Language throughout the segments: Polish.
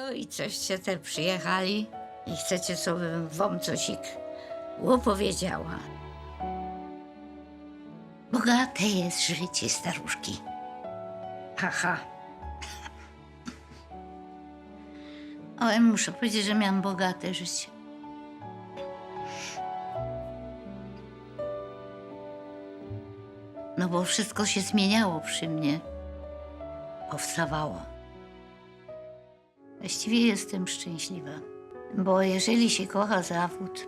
No i coście te przyjechali i chcecie, co bym wam cosik opowiedziała. Bogate jest życie staruszki. Haha. Ale muszę powiedzieć, że miałam bogate życie. No bo wszystko się zmieniało przy mnie. Powstawało. Właściwie jestem szczęśliwa, bo jeżeli się kocha zawód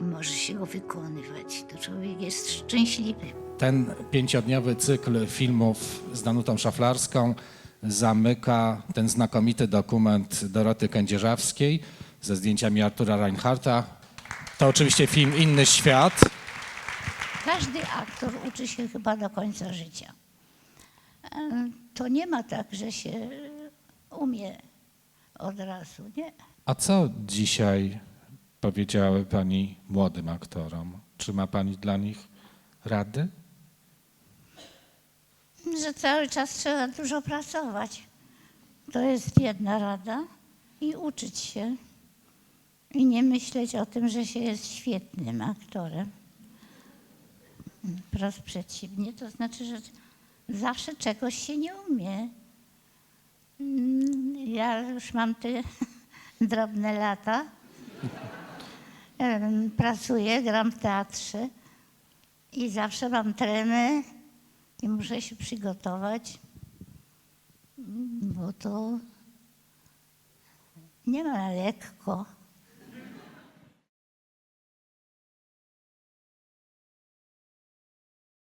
i może się go wykonywać, to człowiek jest szczęśliwy. Ten pięciodniowy cykl filmów z Danutą Szaflarską zamyka ten znakomity dokument Doroty Kędzierzawskiej ze zdjęciami Artura Reinharta. To oczywiście film Inny Świat. Każdy aktor uczy się chyba do końca życia. E, To nie ma tak, że się umie od razu, nie? A co dzisiaj powiedziały Pani młodym aktorom? Czy ma Pani dla nich rady? Że cały czas trzeba dużo pracować. To jest jedna rada. I uczyć się. I nie myśleć o tym, że się jest świetnym aktorem. Wprost przeciwnie, to znaczy, że zawsze czegoś się nie umie. Ja już mam te drobne lata. Pracuję, gram w teatrze i zawsze mam tremę i muszę się przygotować, bo to nie ma lekko.